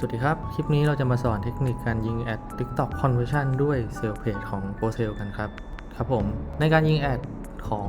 สวัสดีครับ คลิปนี้เราจะมาสอนเทคนิคการยิงแอด TikTok Conversion ด้วยเซลล์เพจของ g o s a l กันครับ ครับผม ในการยิงแอดของ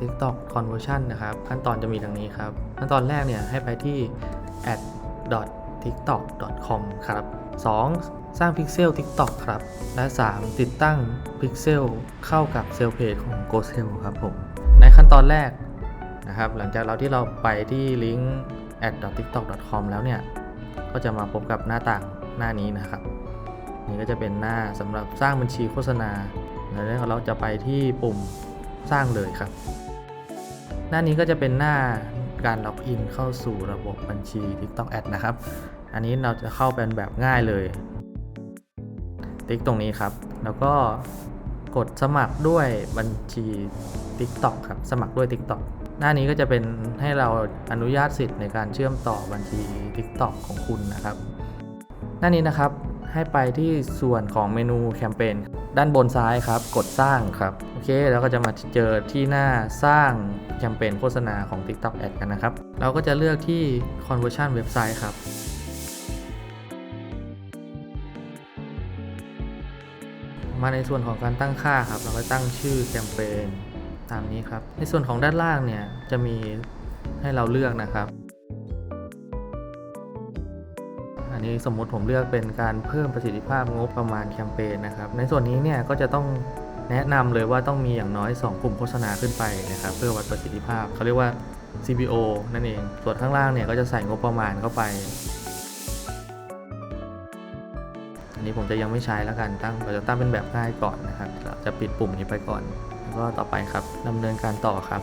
TikTok Conversion นะครับ ขั้นตอนจะมีดังนี้ครับ ขั้นตอนแรกเนี่ยให้ไปที่ ad tiktok.com ครับ 2. สร้างพิกเซล TikTok ครับ และ 3. ติดตั้งพิกเซลเข้ากับเซลล์เพจของ g o s a l ครับผม ในขั้นตอนแรกนะครับ หลังจากเราที่เราไปที่ลิงก์ ad tiktok.com แล้วเนี่ย ก็จะมาพบกับหน้าต่างหน้านี้นะครับ นี่ก็จะเป็นหน้าสำหรับสร้างบัญชีโฆษณา แล้วเราจะไปที่ปุ่มสร้างเลยครับ หน้านี้ก็จะเป็นหน้าการล็อกอินเข้าสู่ระบบบัญชี TikTok Ad นะครับ อันนี้เราจะเข้าเป็นแบบง่ายเลย ติ๊กตรงนี้ครับ แล้วก็กดสมัครด้วยบัญชี TikTok ครับ สมัครด้วย TikTok หน้านี้ก็จะเป็นให้เราอนุญาตสิทธิ์ในการเชื่อมต่อบัญชี TikTok ของคุณนะครับ หน้านี้นะครับให้ไปที่ส่วนของเมนูแคมเปญด้านบนซ้ายครับ กดสร้างครับ โอเค แล้วก็จะมาเจอที่หน้าสร้างแคมเปญโฆษณาของ TikTok Ad กันนะครับ เราก็จะเลือกที่ conversion เว็บไซต์ครับมาในส่วนของการตั้งค่าครับ เราก็ตั้งชื่อแคมเปญ ตามนี้ครับ ในส่วนของด้านล่างเนี่ยจะมีให้เราเลือกนะครับ อันนี้สมมุติผมเลือกเป็นการเพิ่มประสิทธิภาพงบประมาณแคมเปญนะครับ ในส่วนนี้เนี่ยก็จะต้องแนะนำเลยว่าต้องมีอย่างน้อย 2 กลุ่มโฆษณาขึ้นไปนะครับ เพื่อวัดประสิทธิภาพเขาเรียกว่า CPO นั่นเอง ส่วนข้างล่างเนี่ยก็จะใส่งบประมาณเข้าไป อันนี้ผมจะยังไม่ใช้แล้วกันตั้งเราจะตั้งเป็นแบบง่ายก่อนนะครับเราจะปิดปุ่มนี้ไปก่อน ก็ต่อไปครับดำเนินการต่อครับ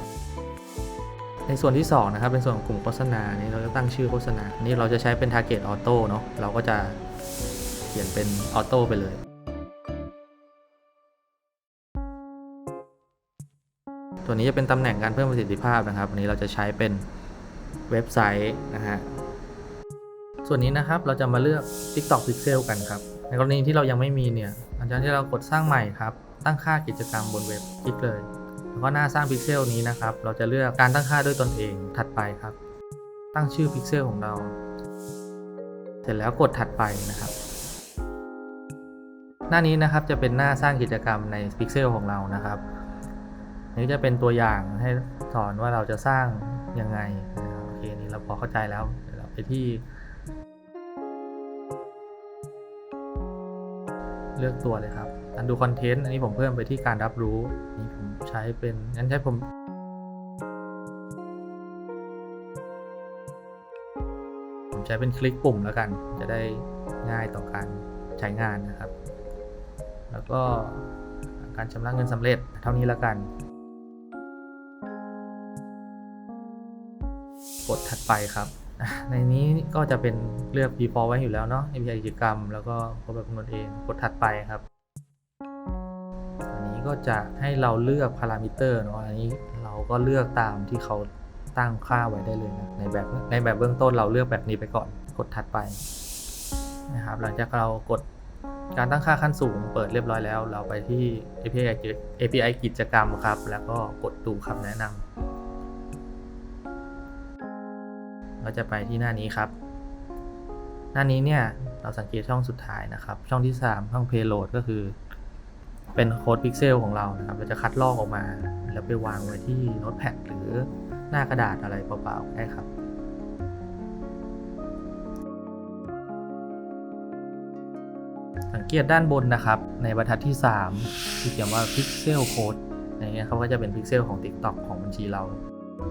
ในส่วนที่2นะครับเป็นส่วนของกลุ่มโฆษณานี้เราจะตั้งชื่อโฆษณานนี้เราจะใช้เป็น target auto เนาะเราก็จะเขียนเป็น auto ไปเลยตัวนี้จะเป็นตำแหน่งการเพิ่มประสิทธิภาพนะครับอันนี้เราจะใช้เป็นเว็บไซต์นะฮะ ส่วนนี้นะครับเราจะมาเลือก TikTok Pixel กันครับ ในกรณีที่เรายังไม่มีเนี่ยหลังจากที่เรากดสร้างใหม่ครับ ตั้งค่ากิจกรรมบนเว็บคลิกเลย แล้วก็หน้าสร้างพิกเซลนี้นะครับ เราจะเลือกการตั้งค่าด้วยตนเองถัดไปครับ ตั้งชื่อพิกเซลของเรา เสร็จแล้วกดถัดไปนะครับ หน้านี้นะครับจะเป็นหน้าสร้างกิจกรรมในพิกเซลของเรานะครับนี้จะเป็นตัวอย่างให้สอนว่าเราจะสร้างยังไงโอเคนี่เราพอเข้าใจแล้วเดี๋ยวเราไปที่ เลือกตัวเลยครับ อันดูคอนเทนต์อันนี้ผมเพิ่มไปที่การรับรู้นี่ผมใช้เป็นงั้นใช้ผมผมใช้เป็นคลิกปุ่มแล้วกัน จะได้ง่ายต่อการใช้งานนะครับ แล้วก็การชำระเงินสำเร็จเท่านี้แล้วกัน กดถัดไปครับในนี้ก็จะเป็นเลือก default ไว้อยู่แล้วเนาะ API กิจกรรม แล้วก็กดแบบคำนวณเอง กดถัดไปครับ ก็จะให้เราเลือกพารามิเตอร์เนาะอันนี้เราก็เลือกตามที่เขาตั้งค่าไว้ได้เลยนะในแบบในแบบเบื้องต้นเราเลือกแบบนี้ไปก่อนกดถัดไปนะครับหลังจากเรากดการตั้งค่าขั้นสูงเปิดเรียบร้อยแล้ว เราไปที่ API กิจ API กิจกรรมครับ แล้วก็กดดูคำแนะนำเราจะไปที่หน้านี้ครับ หน้านี้เนี่ยเราสังเกตช่องสุดท้ายนะครับ ช่องที่ 3 ช่อง payload ก็คือ เป็นโค้ดพิกเซลของเรานะครับเราจะคัดลอกออกมา แล้วไปวางไว้ที่โน้ตแพดหรือหน้ากระดาษอะไรเปล่าๆได้ครับสังเกตด้านบนนะครับ ในบรรทัดที่ 3 ที่เขียนว่า Pixel Code ในนี้ยเขาก็จะเป็นพิกเซลของ TikTok ของบัญชีเรา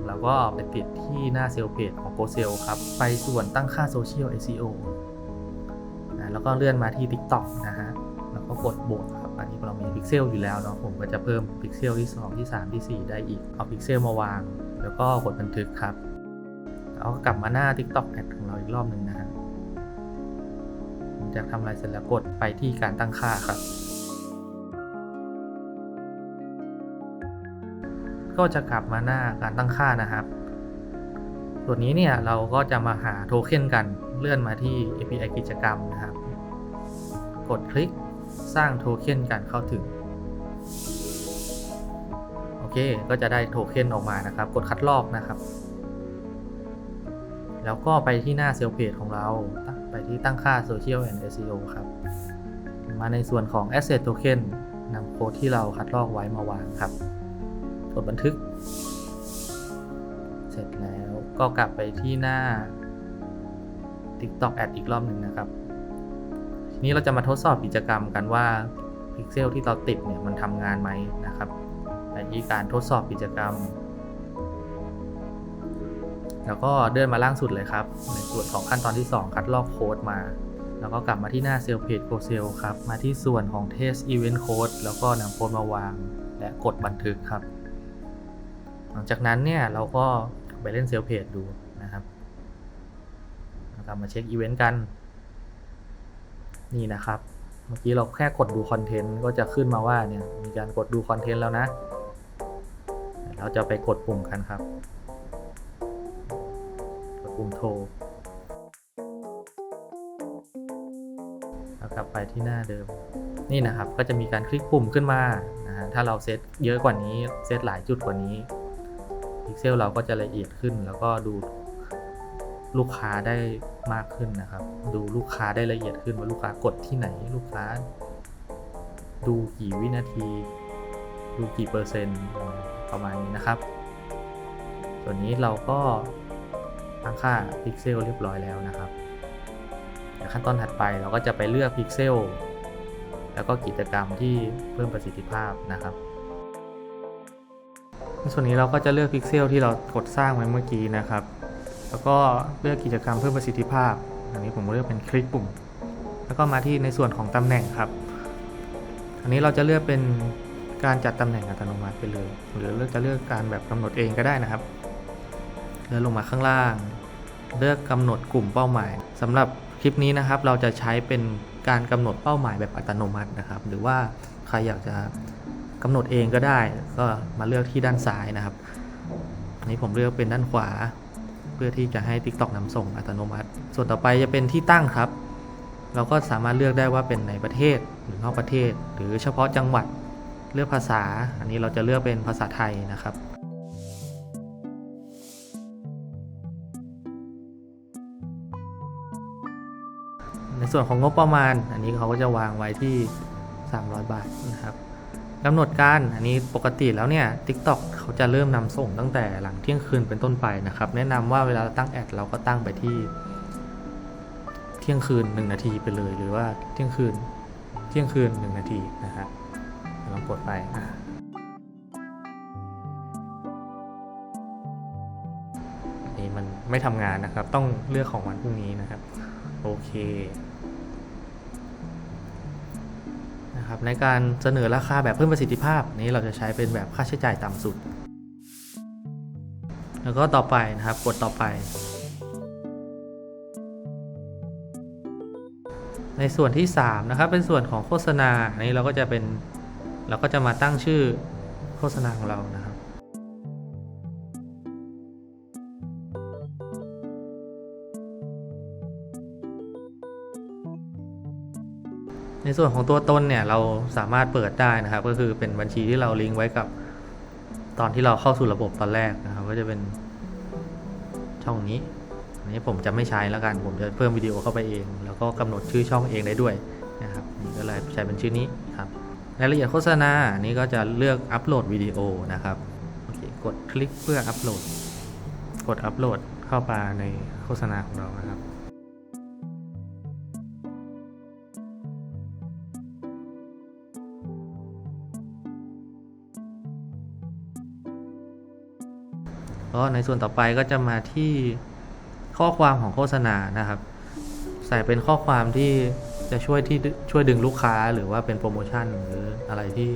แล้วก็ไปติดที่หน้าเซลล์เพจของ Go s e l ครับ ไปส่วนตั้งค่า Social SEO แล้วก็เลื่อนมาที่ TikTok นะฮะ แล้วก็กดบวกครับ อันนี้เรามีพิกเซลอยู่แล้วเนาะผมก็จะเพิ่มพิกเซลที่ 2 ที่ 3 ที่ 4 ได้อีก เอาพิกเซลมาวาง แล้วก็กดบันทึกครับแล้วก็กลับมาหน้า TikTok Ad ของเราอีกรอบหนึ่งนะฮะจากทำอะไรเสร็จแล้วกดไปที่การตั้งค่าครับ ก็จะกลับมาหน้าการตั้งค่านะครับส่วนนี้เนี่ยเราก็จะมาหาโทเค็นกันเลื่อนมาที่ API กิจกรรมนะครับ กดคลิก สร้างโทเค็นการเข้าถึง โอเค ก็จะได้โทเค็นออกมานะครับ กดคัดลอกนะครับ แล้วก็ไปที่หน้าเซลล์เพจของเรา ไปที่ตั้งค่า Social and SEO ครับ มาในส่วนของ Asset Token นำโค้ดที่เราคัดลอกไว้มาวางครับ กดบันทึก เสร็จแล้วก็กลับไปที่หน้า TikTok Ad อีกรอบหนึ่งนะครับ นี้เราจะมาทดสอบกิจกรรมกันว่าพิกเซลที่เราติดเนี่ยมันทำงานไหมนะครับไปที่การทดสอบกิจกรรม แล้วก็เดินมาล่างสุดเลยครับ ในส่วนของขั้นตอนที่ 2 คัดลอกโค้ดมา แล้วก็กลับมาที่หน้าเซลล์เพจโ o เซลครับ มาที่ส่วนของ Test Event Code แล้วก็นำโค้ดมาวาง และกดบันทึกครับ หลังจากนั้นเนี่ยเราก็ไปเล่นเซลล์เพจดูนะครับกลับมาเช็คอีเวนต์กัน นี่นะครับ เมื่อกี้เราแค่กดดูคอนเทนต์ก็จะขึ้นมาว่าเนี่ยมีการกดดูคอนเทนต์แล้วนะ เราจะไปกดปุ่มกันครับ กดปุ่มโทรแล้วกลับไปที่หน้าเดิม นี่นะครับก็จะมีการคลิกปุ่มขึ้นมานะฮะถ้าเราเซตเยอะกว่านี้เซตหลายจุดกว่านี้พิกเซลเราก็จะละเอียดขึ้นแล้วก็ดู ลูกค้าได้มากขึ้นนะครับ ดูลูกค้าได้ละเอียดขึ้นว่าลูกค้ากดที่ไหนลูกค้า ดูกี่วินาที ดูกี่เปอร์เซ็นต์ประมาณนี้นะครับ ส่วนนี้เราก็ตั้งค่าพิกเซลเรียบร้อยแล้วนะครับขั้นตอนถัดไปเราก็จะไปเลือกพิกเซลแล้วก็กิจกรรมที่เพิ่มประสิทธิภาพนะครับในส่วนนี้เราก็จะเลือกพิกเซลที่เรากดสร้างไว้เมื่อกี้นะครับ แล้วก็เลือกกิจกรรมเพิ่มประสิทธิภาพ อันนี้ผมเลือกเป็นคลิกปุ่ม แล้วก็มาที่ในส่วนของตำแหน่งครับ อันนี้เราจะเลือกเป็นการจัดตำแหน่งอัตโนมัติไปเลย หรือเลือกจะเลือกการแบบกำหนดเองก็ได้นะครับเลื่อนลงมาข้างล่าง เลือกกำหนดกลุ่มเป้าหมายสำหรับคลิปนี้นะครับ เราจะใช้เป็นการกำหนดเป้าหมายแบบอัตโนมัตินะครับ หรือว่าใครอยากจะกำหนดเองก็ได้ ก็มาเลือกที่ด้านซ้ายนะครับอันนี้ผมเลือกเป็นด้านขวา เพื่อที่จะให้ TikTok นำส่งอัตโนมัติ ส่วนต่อไปจะเป็นที่ตั้งครับ เราก็สามารถเลือกได้ว่าเป็นในประเทศหรือนอกประเทศ หรือเฉพาะจังหวัดเลือกภาษา อันนี้เราจะเลือกเป็นภาษาไทยนะครับในส่วนของงบประมาณ อันนี้เขาก็จะวางไว้ที่ 300 บาทนะครับ กำหนดการอันนี้ปกติแล้วเนี่ย TikTok เขาจะเริ่มนำส่งตั้งแต่หลังเที่ยงคืนเป็นต้นไปนะครับ แนะนำว่าเวลาตั้งแอดเราก็ตั้งไปที่เที่ยงคืน 1 นาทีไปเลยหรือว่าเที่ยงคืนเที่ยงคืน 1 นาทีนะฮะลองกดไปอะนี่มันไม่ทำงานนะครับ ต้องเลือกของวันพรุ่งนี้นะครับ โอเค นะครับในการเสนอราคาแบบเพิ่มประสิทธิภาพ นี้เราจะใช้เป็นแบบค่าใช้จ่ายต่ำสุด แล้วก็ต่อไปนะครับกดต่อไป ในส่วนที่ 3 นะครับ เป็นส่วนของโฆษณาอันนี้เราก็จะเป็นเราก็จะมาตั้งชื่อโฆษณาของเรานะครับ ส่วนของตัวตนเนี่ยเราสามารถเปิดได้นะครับ ก็คือเป็นบัญชีที่เราลิงก์ไว้กับตอนที่เราเข้าสู่ระบบตอนแรกนะครับ ก็จะเป็นช่องนี้อันนี้ผมจะไม่ใช้แล้วกัน ผมจะเพิ่มวิดีโอเข้าไปเอง แล้วก็กำหนดชื่อช่องเองได้ด้วยนะครับนี่ก็เลยใช้เป็นชื่อนี้ครับรายละเอียดโฆษณาอันนี้ก็จะเลือกอัปโหลดวิดีโอนะครับโอเคกดคลิกเพื่ออัปโหลด กดอัปโหลดเข้ามาในโฆษณาของเรานะครับ ในส่วนต่อไปก็จะมาที่ข้อความของโฆษณานะครับ ใส่เป็นข้อความที่จะช่วยที่ช่วยดึงลูกค้าหรือว่าเป็นโปรโมชั่นหรืออะไรที่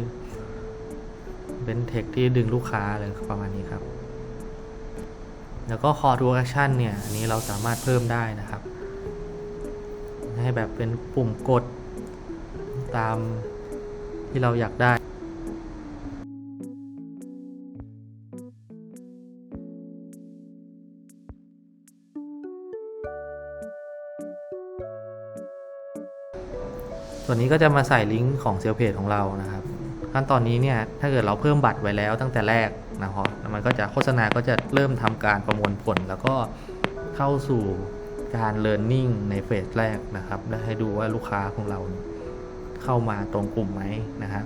เป็นเทคที่ดึงลูกค้าอะไรประมาณนี้ครับ แล้วก็ call to action เนี่ยอันนี้เราสามารถเพิ่มได้นะครับ ให้แบบเป็นปุ่มกดตามที่เราอยากได้ ส่วนนี้ก็จะมาใส่ลิงก์ของเซลเพจของเรานะครับ ขั้นตอนนี้เนี่ยถ้าเกิดเราเพิ่มบัตรไว้แล้วตั้งแต่แรกนะครับมันก็จะโฆษณาก็จะเริ่มทำการประมวลผล แล้วก็เข้าสู่การเรียนรู้ในเฟสแรกนะครับ และให้ดูว่าลูกค้าของเราเข้ามาตรงกลุ่มไหมนะครับ